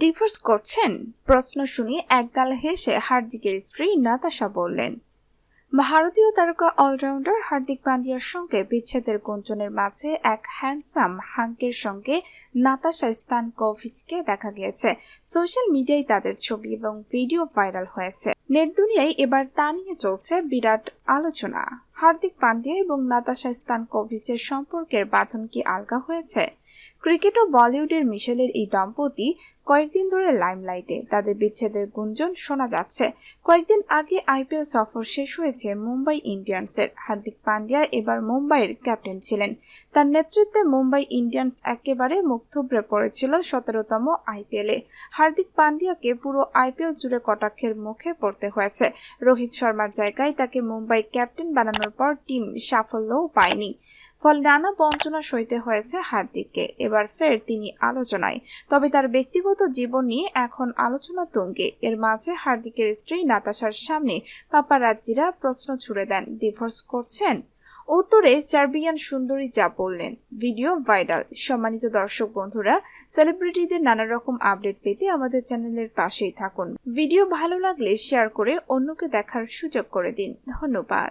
Divorce করছেন? প্রশ্ন শুনিয়ে একগাল হেসে হার্দিকের স্ত্রী নাতাশা বললেন, ভারতীয় তারকা অলরাউন্ডার হার্দিক পান্ডিয়ার সঙ্গে বিচ্ছেদের গুঞ্জনের মাঝে এক হ্যান্ডসাম হাঙ্কের সঙ্গে নাতাশা স্তানকোভিচকে দেখা গিয়েছে। সোশ্যাল মিডিয়ায় তাদের ছবি এবং ভিডিও ভাইরাল হয়েছে। নেট দুনিয়ায় এবার তা নিয়ে চলছে বিরাট আলোচনা। হার্দিক পান্ডিয়া এবং নাতাশা স্তানকোভিচের সম্পর্কের বাঁধন কি আলগা হয়েছে? ক্রিকেট ও বলিউডের মিশেলের এই দম্পতি কয়েকদিন ধরে লাইমলাইটে। তাদের বিচ্ছেদের গুঞ্জন শোনা যাচ্ছে। কয়েকদিন আগে আইপিএল সফর শেষ হয়েছে মুম্বাই ইন্ডিয়ান্সের। হার্দিক পান্ডিয়া এবার মুম্বাইয়ের ক্যাপ্টেন ছিলেন। তার নেতৃত্বে মুম্বাই ইন্ডিয়ান্স একেবারে মুখ থুবড়ে পড়েছিল সতেরোতম আইপিএলে। হার্দিক পান্ডিয়াকে পুরো আইপিএল জুড়ে কটাক্ষের মুখে পড়তে হয়েছে। রোহিত শর্মার জায়গায় তাকে মুম্বাই ক্যাপ্টেন বানানোর পর টিম সাফল্যও পায়নি। ফলে নানা বঞ্চনা সইতে হয়েছে হার্দিককে। এবার ফের তিনি আলোচনায়। তবে তার ব্যক্তিগত জীবন নিয়ে এখন আলোচনা তুঙ্গে। এর মাঝে হার্দিকের স্ত্রী নাতাশার সামনে পাপারাজ্জিরা প্রশ্ন ছুড়ে দেন ডিভোর্স করছেন? উত্তরে সার্বিয়ান সুন্দরী যা বললেন ভিডিও ভাইরাল সম্মানিত দর্শক বন্ধুরা সেলিব্রিটিদের নানা রকম আপডেট পেতে আমাদের চ্যানেলের পাশেই থাকুন। ভিডিও ভালো লাগলে শেয়ার করে অন্যকে দেখার সুযোগ করে দিন। ধন্যবাদ।